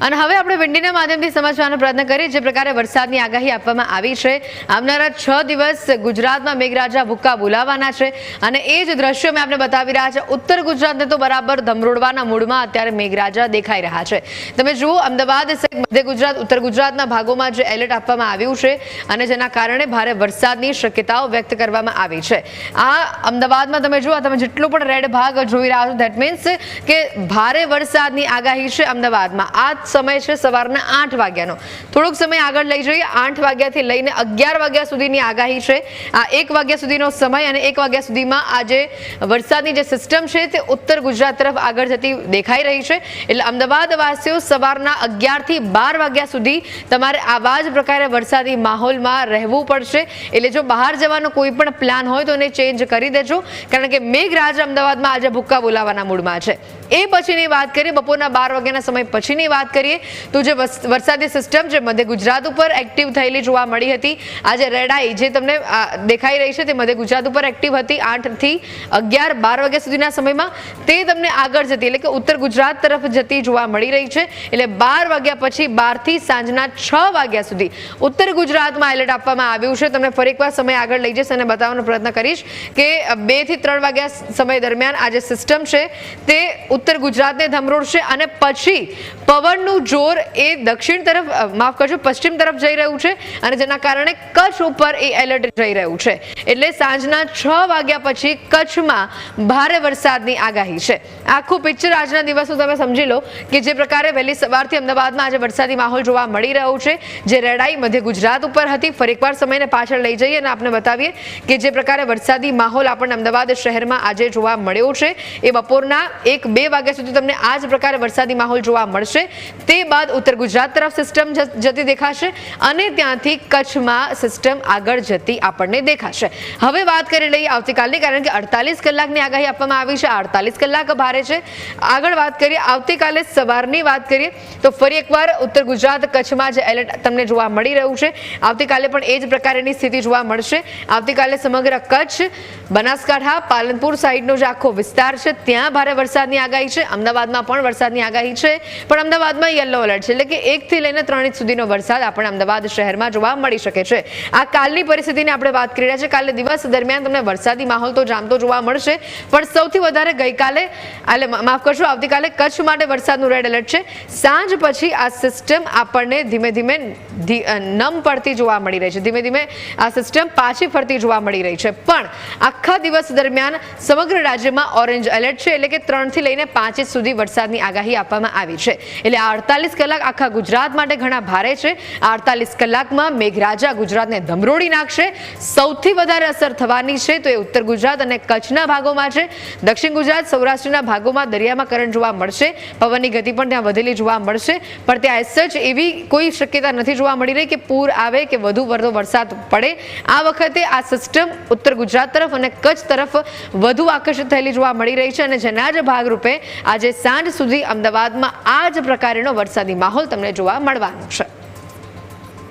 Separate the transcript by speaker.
Speaker 1: અને હવે આપણે વિંડીના માધ્યમથી સમજવાનો પ્રયત્ન કરીએ, જે પ્રકારે વરસાદની આગાહી આપવામાં આવી છે. આવનારા છ દિવસ ગુજરાતમાં મેઘરાજા ભૂક્કા બોલાવાના છે અને એ જ દ્રશ્યો મેં આપણે બતાવી રહ્યા છે. ઉત્તર ગુજરાતને તો બરાબર ધમરોડવાના મૂડમાં અત્યારે મેઘરાજા દેખાઈ રહ્યા છે. તમે જુઓ, અમદાવાદ સહિત મધ્ય ગુજરાત, ઉત્તર ગુજરાતના ભાગોમાં જે એલર્ટ આપવામાં આવ્યું છે અને જેના કારણે ભારે વરસાદની શક્યતાઓ વ્યક્ત કરવામાં આવી છે. આ અમદાવાદમાં તમે જુઓ તમે જેટલો પણ રેડ ભાગ જોઈ રહ્યા છો ધેટ મીન્સ કે ભારે વરસાદની આગાહી છે અમદાવાદમાં. આ સમય છે સવારના આઠ વાગ્યાનો. થોડોક સમય આગળ લઈ જઈએ. આઠ વાગ્યાથી લઈને અગિયાર વાગ્યા સુધીની આગાહી છે. આ એક વાગ્યા સુધીનો સમય અને એક વાગ્યા સુધીમાં આજે વરસાદની જે સિસ્ટમ છે તે ઉત્તર ગુજરાત તરફ આગળ જતી દેખાઈ રહી છે. એટલે અમદાવાદ વાસીઓ સવારના અગિયારથી બાર વાગ્યા સુધી તમારે આવા જ પ્રકારે વરસાદી માહોલમાં રહેવું પડશે. એટલે જો બહાર જવાનો કોઈ પણ પ્લાન હોય તો એને ચેન્જ કરી દેજો. કારણ કે મેઘરાજ અમદાવાદમાં આજે ભૂક્કા બોલાવાના મૂડમાં છે. એ પછીની વાત કરીએ, બપોરના બાર વાગ્યાના સમય પછીની વાત કરીએ, તો જે વરસાદી સિસ્ટમ જે મધ્ય ગુજરાત ઉપર એક્ટિવ થયેલી જોવા મળી હતી, આજે રેડાઈ જે તમને દેખાઈ રહી છે તે મધ્ય ગુજરાત ઉપર એક્ટિવ હતી આઠથી અગિયાર, બાર વાગ્યા સુધીના સમયમાં તે તમને આગળ જતી, એટલે કે ઉત્તર ગુજરાત તરફ જતી જોવા મળી રહી છે, એટલે બાર વાગ્યા પછી બારથી સાંજના છ વાગ્યા સુધી ઉત્તર ગુજરાતમાં એલર્ટ આપવામાં આવ્યું છે. તમને ફરી એકવાર સમય આગળ લઈ જશે અને બતાવવાનો પ્રયત્ન કરીશ કે બેથી ત્રણ વાગ્યા સમય દરમિયાન આ જે સિસ્ટમ છે તે ઉત્તર ગુજરાતને ધમરોડશે અને પછી પવનનું જોર એ દક્ષિણ તરફ માફ કરજો, પશ્ચિમ તરફ જઈ રહ્યું છે અને જેના કારણે કચ્છ ઉપર એ એલર્ટ જઈ રહ્યું છે. એટલે સાંજના છ વાગ્યા પછી કચ્છમાં ભારે વરસાદની આગાહી છે. આખું પિક્ચર આજના દિવસનું તમે સમજી લો કે જે પ્રકારે વહેલી સવારથી અમદાવાદમાં આજે વરસાદી માહોલ જોવા મળી રહ્યો છે. જે રેડાઈ મધ્ય ગુજરાત ઉપર હતી. ફરી એકવાર સમયને પાછળ લઈ જઈએ અને આપને બતાવીએ કે જે પ્રકારે વરસાદી માહોલ આપણને અમદાવાદ શહેરમાં આજે જોવા મળ્યો છે. એ બપોરના એક બે વાગ્યા સુધી તમને આ જ પ્રકારે વરસાદી માહોલ જોવા મળશે. તે બાદ ઉત્તર ગુજરાત તરફ સિસ્ટમ જતી દેખાશે અને ત્યાંથી કચ્છમાં સિસ્ટમ આગળ જતી આપણને દેખાશે. હવે વાત કરી લઈએ આવતીકાલની, કારણ કે અડતાલીસ કલાકની આગાહી આપવામાં આવી છે. અડતાલીસ કલાક ભારે છે. આગળ વાત કરીએ, આવતીકાલે સવારની વાત કરીએ, તો ફરી એકવાર ઉત્તર ગુજરાત કચ્છમાં જે એલર્ટ તમને જોવા મળી રહ્યું છે. આવતીકાલે પણ એ જ પ્રકારની સ્થિતિ જોવા મળશે. આવતીકાલે સમગ્ર કચ્છ, બનાસકાંઠા, પાલનપુર સાઈડનો જે આખો વિસ્તાર છે. ત્યાં ભારે વરસાદની આગાહી છે. અમદાવાદમાં પણ વરસાદની આગાહી છે. પણ અમદાવાદમાં યલો એલર્ટ છે. એટલે કે એકથી લઈને ત્રણ ઇંચ સુધીનો વરસાદ આપણને અમદાવાદ શહેરમાં જોવા મળી શકે છે. આ કાલની પરિસ્થિતિની આપણે વાત કરી રહ્યા છે. કાલે દિવસ દરમિયાન તમને વરસાદી માહોલ તો જામતો જોવા મળશે. પણ સૌથી વધારે ગઈકાલે એટલે માફ કરશો, આવતીકાલે કચ્છ માટે વરસાદનું રેડ એલર્ટ છે. સાંજ પછી આ સિસ્ટમ આપણને ધીમે ધીમે નમ પડતી જોવા મળી રહી છે. ધીમે ધીમે આ સિસ્ટમ પાછી ફરતી જોવા મળી રહી છે. પણ આખા દિવસ દરમિયાન સમગ્ર રાજ્યમાં ઓરેન્જ એલર્ટ છે. એટલે કે ત્રણથી લઈને પાંચ સુધી વરસાદની આગાહી આપવામાં આવી છે. એટલે અડતાલીસ કલાક આખા ગુજરાત માટે ઘણા ભારે છે. આ અડતાલીસ કલાકમાં મેઘરાજા ગુજરાતને ધમરોડી નાખશે. સૌથી વધારે અસર થવાની છે તો એ ઉત્તર ગુજરાત અને કચ્છના ભાગોમાં છે. દક્ષિણ ગુજરાત, સૌરાષ્ટ્રના ભાગોમાં દરિયામાં કરંટ જોવા મળશે. પવનની ગતિ પણ ત્યાં વધેલી જોવા મળશે. પણ ત્યાં એસ સચ એવી કોઈ શક્યતા નથી જોવા મળી રહી કે પૂર આવે કે વધુ વધુ વરસાદ પડે. આ વખતે આ સિસ્ટમ ઉત્તર ગુજરાત તરફ અને કચ્છ તરફ વધુ આકર્ષિત થયેલી જોવા મળી રહી છે અને જેના જ ભાગરૂપે આજે સાંજ સુધી અમદાવાદમાં આ જ પ્રકારનો વરસાદી માહોલ તમને જોવા મળવાનો છે.